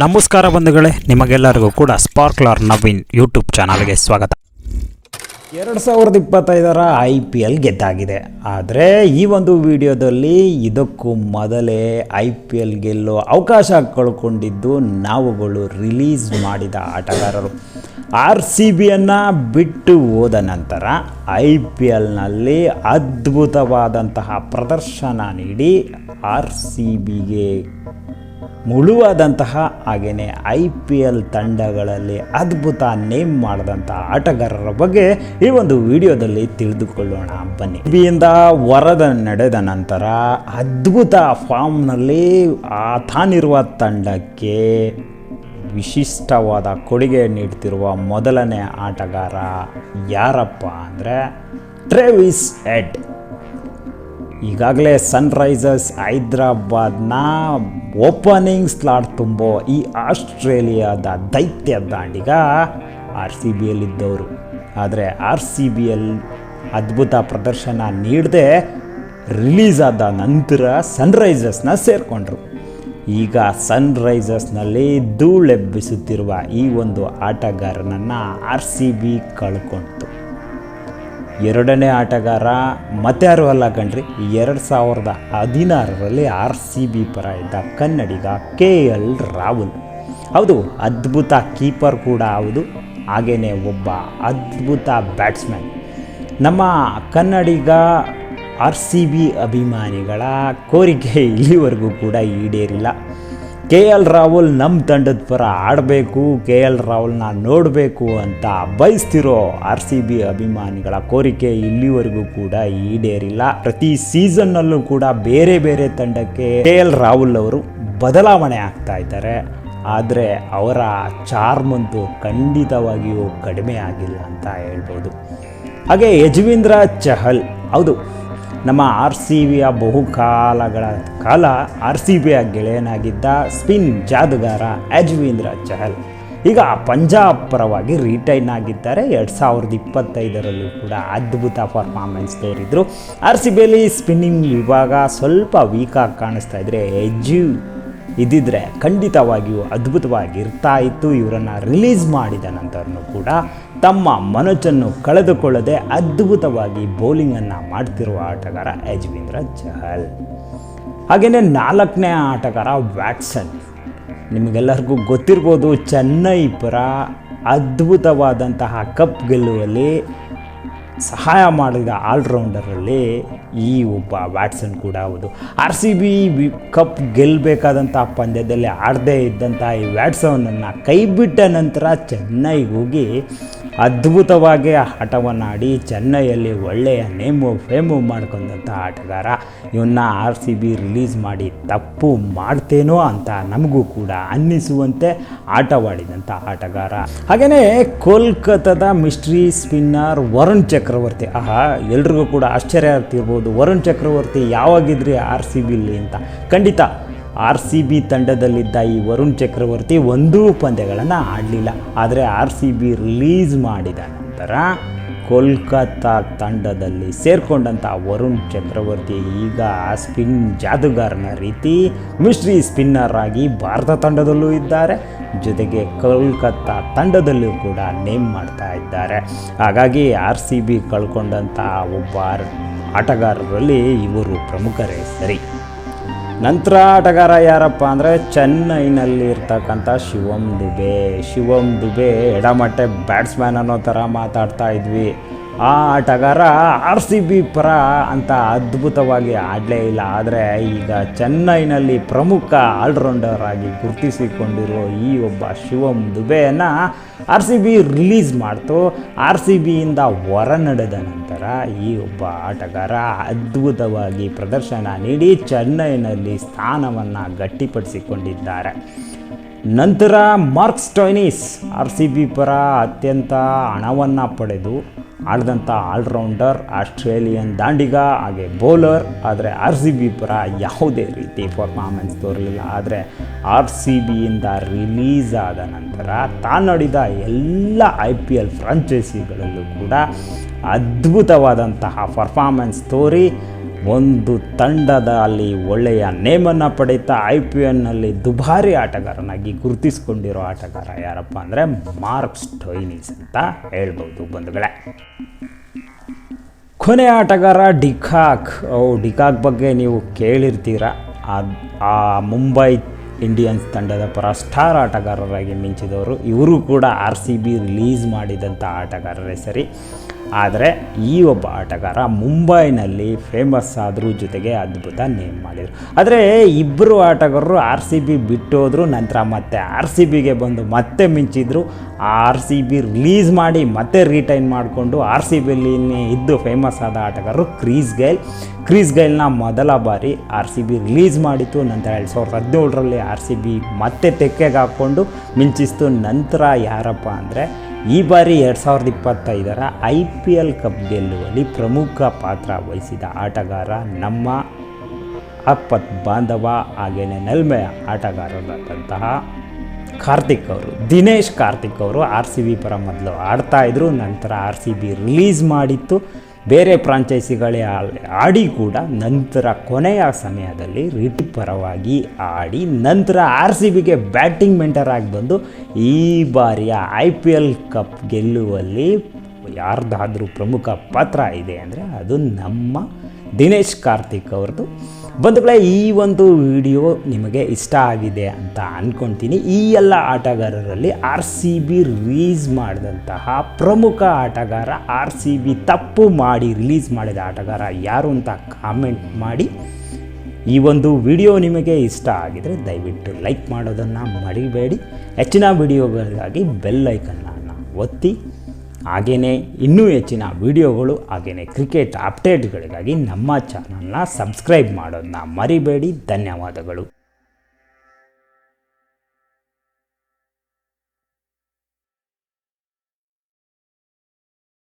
ನಮಸ್ಕಾರ ಬಂಧುಗಳೇ, ನಿಮಗೆಲ್ಲರಿಗೂ ಕೂಡ ಸ್ಪಾರ್ಕ್ಲರ್ ನವೀನ್ ಯೂಟ್ಯೂಬ್ ಚಾನಲ್ಗೆ ಸ್ವಾಗತ. ಎರಡು ಸಾವಿರದ ಇಪ್ಪತ್ತೈದರ ಐ ಪಿ ಎಲ್ ಗೆದ್ದಾಗಿದೆ. ಆದರೆ ಈ ಒಂದು ವಿಡಿಯೋದಲ್ಲಿ ಇದಕ್ಕೂ ಮೊದಲೇ ಐ ಪಿ ಎಲ್ ಗೆಲ್ಲೋ ಅವಕಾಶ ಕಳ್ಕೊಂಡಿದ್ದು ನಾವುಗಳು ರಿಲೀಸ್ ಮಾಡಿದ ಆಟಗಾರರು. ಆರ್ ಸಿ ಬಿಯನ್ನು ಬಿಟ್ಟು ಹೋದ ನಂತರ ಐ ಪಿ ಎಲ್ನಲ್ಲಿ ಅದ್ಭುತವಾದಂತಹ ಪ್ರದರ್ಶನ ನೀಡಿ ಆರ್ ಸಿ ಬಿಗೆ ಮುಳುವಾದಂತಹ ಹಾಗೆಯೇ ಐ ಪಿ ಎಲ್ ತಂಡಗಳಲ್ಲಿ ಅದ್ಭುತ ನೇಮ್ ಮಾಡಿದಂಥ ಆಟಗಾರರ ಬಗ್ಗೆ ಈ ಒಂದು ವಿಡಿಯೋದಲ್ಲಿ ತಿಳಿದುಕೊಳ್ಳೋಣ. ಬನ್ನಿ. ಬಿಯಿಂದ ವರದ ನಡೆದ ನಂತರ ಅದ್ಭುತ ಫಾರ್ಮ್ನಲ್ಲಿ ಆ ತಾನಿರುವ ತಂಡಕ್ಕೆ ವಿಶಿಷ್ಟವಾದ ಕೊಡುಗೆ ನೀಡ್ತಿರುವ ಮೊದಲನೇ ಆಟಗಾರ ಯಾರಪ್ಪ ಅಂದರೆ ಟ್ರೇವಿಸ್ ಎಡ್ ಈಗಾಗಲೇ ಸನ್ರೈಸರ್ಸ್ ಹೈದ್ರಾಬಾದ್ನ ಓಪನಿಂಗ್ ಸ್ಲಾಟ್ ತುಂಬೋ ಈ ಆಸ್ಟ್ರೇಲಿಯಾದ ದೈತ್ಯ ದಾಂಡಿಗ ಆರ್ ಸಿ ಬಿಯಲ್ಲಿದ್ದವರು ಆದರೆ ಆರ್ ಸಿ ಬಿಯಲ್ ಅದ್ಭುತ ಪ್ರದರ್ಶನ ನೀಡದೆ ರಿಲೀಸ್ ಆದ ನಂತರ ಸನ್ರೈಸರ್ಸ್ನ ಸೇರಿಕೊಂಡ್ರು. ಈಗ ಸನ್ರೈಸರ್ಸ್ನಲ್ಲಿ ಧೂಳೆಬ್ಬಿಸುತ್ತಿರುವ ಈ ಒಂದು ಆಟಗಾರನನ್ನು ಆರ್ ಸಿ ಬಿ ಕಳ್ಕೊಳ್ತು ಎರಡನೇ ಆಟಗಾರ ಮತ್ತೆ ಯಾರು ಅಲ್ಲ ಕಣ್ರಿ, ಎರಡು ಸಾವಿರದ ಹದಿನಾರರಲ್ಲಿ ಆರ್ ಸಿ ಬಿ ಪರ ಇದ್ದ ಕನ್ನಡಿಗ ಕೆ ಎಲ್ ರಾಹುಲ್. ಹೌದು, ಅದ್ಭುತ ಕೀಪರ್ ಕೂಡ ಹೌದು ಹಾಗೆಯೇ ಒಬ್ಬ ಅದ್ಭುತ ಬ್ಯಾಟ್ಸ್ಮನ್ ನಮ್ಮ ಕನ್ನಡಿಗ ಆರ್ ಸಿ ಬಿ ಅಭಿಮಾನಿಗಳ ಕೋರಿಕೆ ಇಲ್ಲಿವರೆಗೂ ಕೂಡ ಈಡೇರಿಲ್ಲ. ಕೆ ಎಲ್ ರಾಹುಲ್ ನಮ್ಮ ತಂಡದ ಪರ ಆಡಬೇಕು ಕೆ ಎಲ್ ರಾಹುಲ್ನ ನೋಡಬೇಕು ಅಂತ ಬಯಸ್ತಿರೋ ಆರ್ ಸಿ ಬಿ ಅಭಿಮಾನಿಗಳ ಕೋರಿಕೆ ಇಲ್ಲಿವರೆಗೂ ಕೂಡ ಈಡೇರಿಲ್ಲ. ಪ್ರತಿ ಸೀಸನ್ನಲ್ಲೂ ಕೂಡ ಬೇರೆ ಬೇರೆ ತಂಡಕ್ಕೆ ಕೆ ಎಲ್ ರಾಹುಲ್ ಅವರು ಬದಲಾವಣೆ ಆಗ್ತಾ ಇದ್ದಾರೆ. ಆದರೆ ಅವರ ಚಾರ್ಮಂತೂ ಖಂಡಿತವಾಗಿಯೂ ಕಡಿಮೆ ಆಗಿಲ್ಲ ಅಂತ ಹೇಳ್ಬೋದು. ಹಾಗೆ ಯಜವೀಂದ್ರ ಚಹಲ್, ಹೌದು ನಮ್ಮ ಆರ್ ಸಿ ಬಿಯ ಬಹುಕಾಲಗಳ ಕಾಲ ಆರ್ ಸಿ ಬಿಯ ಗೆಳೆಯನಾಗಿದ್ದ ಸ್ಪಿನ್ ಜಾದುಗಾರ ಯಜ್ವೀಂದ್ರ ಚಹಲ್. ಈಗ ಪಂಜಾಬ್ ಪರವಾಗಿ ರಿಟೈನ್ ಆಗಿದ್ದಾರೆ. ಎರಡು ಸಾವಿರದ ಇಪ್ಪತ್ತೈದರಲ್ಲೂ ಕೂಡ ಅದ್ಭುತ ಪರ್ಫಾರ್ಮೆನ್ಸ್ ತೋರಿದ್ರು. ಆರ್ ಸಿ ಬಿಯಲ್ಲಿ ಸ್ಪಿನ್ನಿಂಗ್ ವಿಭಾಗ ಸ್ವಲ್ಪ ವೀಕಾಗಿ ಕಾಣಿಸ್ತಾ ಇದ್ರೆ ಎಜ್ಜು ಇದ್ದಿದ್ರೆ ಖಂಡಿತವಾಗಿಯೂ ಅದ್ಭುತವಾಗಿರ್ತಾ ಇತ್ತು ಇವರನ್ನು ರಿಲೀಸ್ ಮಾಡಿದ ನಂತರನೂ ಕೂಡ ತಮ್ಮ ಮನಸ್ಸನ್ನು ಕಳೆದುಕೊಳ್ಳದೆ ಅದ್ಭುತವಾಗಿ ಬೌಲಿಂಗನ್ನು ಮಾಡ್ತಿರುವ ಆಟಗಾರ ಯಜ್ವೀಂದ್ರ ಚಹಲ್. ಹಾಗೆಯೇ ನಾಲ್ಕನೇ ಆಟಗಾರ ವ್ಯಾಟ್ಸನ್. ನಿಮಗೆಲ್ಲರಿಗೂ ಗೊತ್ತಿರ್ಬೋದು, ಚೆನ್ನೈ ಪರ ಅದ್ಭುತವಾದಂತಹ ಕಪ್ ಗೆಲ್ಲುವಲ್ಲಿ ಸಹಾಯ ಮಾಡಿದ ಆಲ್ರೌಂಡರಲ್ಲಿ ಈ ಒಬ್ಬ ವ್ಯಾಟ್ಸನ್ ಕೂಡ ಹೌದು. ಆರ್ ಸಿ ಬಿ ಕಪ್ ಗೆಲ್ಲಬೇಕಾದಂಥ ಪಂದ್ಯದಲ್ಲಿ ಆಡದೇ ಇದ್ದಂಥ ಈ ವ್ಯಾಟ್ಸನ್ನನ್ನು ಕೈ ಬಿಟ್ಟ ನಂತರ ಚೆನ್ನೈಗೆ ಹೋಗಿ ಅದ್ಭುತವಾಗಿ ಆಟವನ್ನು ಆಡಿ ಚೆನ್ನೈಯಲ್ಲಿ ಒಳ್ಳೆಯ ನೇಮು, ಫೇಮು ಮಾಡ್ಕೊಂಡಂಥ ಆಟಗಾರ. ಇವನ್ನ ಆರ್ ಸಿ ಬಿ ರಿಲೀಸ್ ಮಾಡಿ ತಪ್ಪು ಮಾಡ್ತೇನೋ ಅಂತ ನಮಗೂ ಕೂಡ ಅನ್ನಿಸುವಂತೆ ಆಟವಾಡಿದಂಥ ಆಟಗಾರ. ಹಾಗೆಯೇ ಕೋಲ್ಕತ್ತಾದ ಮಿಸ್ಟ್ರಿ ಸ್ಪಿನ್ನರ್ ವರುಣ್ ಚಕ್ರವರ್ತಿ. ಆಹಾ, ಎಲ್ರಿಗೂ ಕೂಡ ಆಶ್ಚರ್ಯ ಆಗ್ತಿರ್ಬೋದು. ವರುಣ್ ಚಕ್ರವರ್ತಿ ಯಾವಾಗಿದ್ರಿ ಆರ್ ಸಿ ಬಿಲಿ ಅಂತ. ಖಂಡಿತ ಆರ್ ಸಿ ಬಿ ತಂಡದಲ್ಲಿದ್ದ ಈ ವರುಣ್ ಚಕ್ರವರ್ತಿ ಒಂದೂ ಪಂದ್ಯಗಳನ್ನು ಆಡಲಿಲ್ಲ. ಆದರೆ ಆರ್ ಸಿ ಬಿ ರಿಲೀಸ್ ಮಾಡಿದ ನಂತರ ಕೋಲ್ಕತ್ತಾ ತಂಡದಲ್ಲಿ ಸೇರಿಕೊಂಡಂಥ ವರುಣ್ ಚಕ್ರವರ್ತಿ ಈಗ ಸ್ಪಿನ್ ಜಾದುಗಾರನ ರೀತಿ ಮಿಸ್ಟ್ರಿ ಸ್ಪಿನ್ನರ್ ಆಗಿ ಭಾರತ ತಂಡದಲ್ಲೂ ಇದ್ದಾರೆ. ಜೊತೆಗೆ ಕೋಲ್ಕತ್ತಾ ತಂಡದಲ್ಲೂ ಕೂಡ ನೇಮ್ ಮಾಡ್ತಾ ಇದ್ದಾರೆ. ಹಾಗಾಗಿ ಆರ್ ಸಿ ಬಿ ಕಳ್ಕೊಂಡಂಥ ಒಬ್ಬ ಆಟಗಾರರಲ್ಲಿ ಇವರು ಪ್ರಮುಖರೇ ಸರಿ. ನಂತರ ಆಟಗಾರ ಯಾರಪ್ಪ ಅಂದರೆ ಚೆನ್ನೈನಲ್ಲಿ ಇರ್ತಕ್ಕಂಥ ಶಿವಮ್ ದುಬೆ. ಶಿವಮ್ ದುಬೆ ಎಡಮಟ್ಟೆ ಬ್ಯಾಟ್ಸ್ಮ್ಯಾನ್ ಅನ್ನೋ ಥರ ಮಾತಾಡ್ತಾ ಇದ್ವಿ. ಆ ಆಟಗಾರ ಆರ್ ಸಿ ಬಿ ಪರ ಅಂತ ಅದ್ಭುತವಾಗಿ ಆಡಲೇ ಇಲ್ಲ. ಆದರೆ ಈಗ ಚೆನ್ನೈನಲ್ಲಿ ಪ್ರಮುಖ ಆಲ್ರೌಂಡರ್ ಆಗಿ ಗುರುತಿಸಿಕೊಂಡಿರೋ ಈ ಒಬ್ಬ ಶಿವಂ ದುಬೆಯನ್ನು ಆರ್ ಸಿ ಬಿ ರಿಲೀಸ್ ಮಾಡ್ತು. ಆರ್ ಸಿ ಬಿಯಿಂದ ಹೊರ ನಡೆದ ನಂತರ ಈ ಒಬ್ಬ ಆಟಗಾರ ಅದ್ಭುತವಾಗಿ ಪ್ರದರ್ಶನ ನೀಡಿ ಚೆನ್ನೈನಲ್ಲಿ ಸ್ಥಾನವನ್ನು ಗಟ್ಟಿಪಡಿಸಿಕೊಂಡಿದ್ದಾರೆ. ನಂತರ Marcus Stoinis R C B ಪರ ಅತ್ಯಂತ ಹಣವನ್ನು ಪಡೆದು ಆಡಿದಂಥ ಆಲ್ರೌಂಡರ್, ಆಸ್ಟ್ರೇಲಿಯನ್ ದಾಂಡಿಗ, ಹಾಗೆ ಬೌಲರ್, ಆದರೆ ಆರ್ ಸಿ ಬಿ ಪರ ಯಾವುದೇ ರೀತಿ ಪರ್ಫಾರ್ಮೆನ್ಸ್ ತೋರಲಿಲ್ಲ. ಆದರೆ ಆರ್ ಸಿ ಬಿಯಿಂದ ರಿಲೀಸ್ ಆದ ನಂತರ ತಾನಡಿದ ಎಲ್ಲ ಐ ಪಿ ಎಲ್ ಫ್ರಾಂಚೈಸಿಗಳಲ್ಲೂ ಕೂಡ ಅದ್ಭುತವಾದಂತಹ ಪರ್ಫಾರ್ಮೆನ್ಸ್ ತೋರಿ ಒಂದು ತಂಡದ ಅಲ್ಲಿ ಒಳ್ಳೆಯ ನೇಮನ್ನು ಪಡೀತಾ ಐ ಪಿ ಎಲ್ನಲ್ಲಿ ದುಬಾರಿ ಆಟಗಾರನಾಗಿ ಗುರುತಿಸಿಕೊಂಡಿರೋ ಆಟಗಾರ ಯಾರಪ್ಪ ಅಂದರೆ ಮಾರ್ಕ್ ಸ್ಟೋಯ್ನಿಸ್ ಅಂತ ಹೇಳ್ಬೋದು ಬಂಧುಗಳೇ. ಕೊನೆ ಆಟಗಾರ ಡಿಕಾಕ್. ಓ, ಡಿಕಾಕ್ ಬಗ್ಗೆ ನೀವು ಕೇಳಿರ್ತೀರ? ಆ- ಮುಂಬೈ ಇಂಡಿಯನ್ಸ್ ತಂಡದ ಪರ ಸ್ಟಾರ್ ಆಟಗಾರರಾಗಿ ಮಿಂಚಿದವರು ಇವರು ಕೂಡ ಆರ್ ಸಿ ಬಿ ರಿಲೀಸ್ ಮಾಡಿದಂಥ ಆಟಗಾರರೇ ಸರಿ. ಆದರೆ ಈ ಒಬ್ಬ ಆಟಗಾರ ಮುಂಬೈನಲ್ಲಿ ಫೇಮಸ್ ಆದರೂ ಜೊತೆಗೆ ಅದ್ಭುತ ನೇಮ್ ಮಾಡಿದರು. ಆದರೆ ಇಬ್ಬರು ಆಟಗಾರರು ಆರ್ ಸಿ ಬಿ ಬಿಟ್ಟೋದ್ರು ನಂತರ ಮತ್ತೆ ಆರ್ ಸಿ ಬಿಗೆ ಬಂದು ಮತ್ತೆ ಮಿಂಚಿದ್ರು. ಆರ್ ಸಿ ಬಿ ರಿಲೀಸ್ ಮಾಡಿ ಮತ್ತೆ ರಿಟೈನ್ ಮಾಡಿಕೊಂಡು ಆರ್ ಸಿ ಬಿಲಿ ಇದ್ದು ಫೇಮಸ್ ಆದ ಆಟಗಾರರು ಕ್ರೀಸ್ ಗೈಲ್. ಕ್ರೀಸ್ ಗೈಲ್ನ ಮೊದಲ ಬಾರಿ ಆರ್ ಸಿ ಬಿ ರಿಲೀಸ್ ಮಾಡಿತ್ತು. ನಂತರ ಎರಡು ಸಾವಿರದ ಹದಿನೇಳರಲ್ಲಿ ಆರ್ ಸಿ ಬಿ ಮತ್ತೆ ತೆಕ್ಕೆಗೆ ಹಾಕ್ಕೊಂಡು ಮಿಂಚಿಸ್ತು. ನಂತರ ಯಾರಪ್ಪ ಅಂದರೆ ಈ ಬಾರಿ ಎರಡು ಸಾವಿರದ ಇಪ್ಪತ್ತೈದರ ಐ ಪಿ ಎಲ್ ಕಪ್ ಗೆಲ್ಲುವಲ್ಲಿ ಪ್ರಮುಖ ಪಾತ್ರ ವಹಿಸಿದ ಆಟಗಾರ ನಮ್ಮ ಅಪ್ಪತ್ ಬಾಂಧವ ಹಾಗೆಯೇ ನೆಲ್ಮೆಯ ಆಟಗಾರರಾದಂತಹ ಕಾರ್ತಿಕ್ ಅವರು, ದಿನೇಶ್ ಕಾರ್ತಿಕ್ ಅವರು ಆರ್ ಸಿ ಬಿ ಪರ ಮೊದಲು ಆಡ್ತಾಯಿದ್ರು ನಂತರ ಆರ್ ಸಿ ಬಿ ರಿಲೀಸ್ ಮಾಡಿತ್ತು. ಬೇರೆ ಫ್ರಾಂಚೈಸಿಗಳೇ ಆಡಿ ಕೂಡ ನಂತರ ಕೊನೆಯ ಸಮಯದಲ್ಲಿ ರಿಟಿ ಪರವಾಗಿ ಆಡಿ ನಂತರ ಆರ್ ಸಿ ಬಿಗೆ ಬ್ಯಾಟಿಂಗ್ ಮೆಂಟರ್ ಆಗಿ ಬಂದು ಈ ಬಾರಿಯ ಐ ಪಿ ಎಲ್ ಕಪ್ ಗೆಲ್ಲುವಲ್ಲಿ ಯಾರ್ದಾದರೂ ಪ್ರಮುಖ ಪಾತ್ರ ಇದೆ ಅಂದರೆ ಅದು ನಮ್ಮ ದಿನೇಶ್ ಕಾರ್ತಿಕ್ ಅವ್ರದ್ದು. ಬಂಧುಗಳೇ ಈ ಒಂದು ವಿಡಿಯೋ ನಿಮಗೆ ಇಷ್ಟ ಆಗಿದೆ ಅಂತ ಅಂದ್ಕೊಳ್ತೀನಿ ಈ ಎಲ್ಲ ಆಟಗಾರರಲ್ಲಿ ಆರ್ ಸಿ ಬಿ ರಿಲೀಸ್ ಮಾಡಿದಂತಹ ಪ್ರಮುಖ ಆಟಗಾರ ಆರ್ ಸಿ ಬಿ ತಪ್ಪು ಮಾಡಿ ರಿಲೀಸ್ ಮಾಡಿದ ಆಟಗಾರ ಯಾರು ಅಂತ ಕಾಮೆಂಟ್ ಮಾಡಿ. ಈ ಒಂದು ವಿಡಿಯೋ ನಿಮಗೆ ಇಷ್ಟ ಆಗಿದರೆ ದಯವಿಟ್ಟು ಲೈಕ್ ಮಾಡೋದನ್ನು ಮರಿಬೇಡಿ. ಹೆಚ್ಚಿನ ವಿಡಿಯೋಗಳಿಗಾಗಿ ಬೆಲ್ ಐಕನ್ನ ಒತ್ತಿ. ಹಾಗೆಯೇ ಇನ್ನೂ ಹೆಚ್ಚಿನ ವಿಡಿಯೋಗಳು ಹಾಗೆಯೇ ಕ್ರಿಕೆಟ್ ಅಪ್ಡೇಟ್ಗಳಿಗಾಗಿ ನಮ್ಮ ಚಾನಲ್ನ ಸಬ್ಸ್ಕ್ರೈಬ್ ಮಾಡೋದನ್ನ ಮರಿಬೇಡಿ. ಧನ್ಯವಾದಗಳು.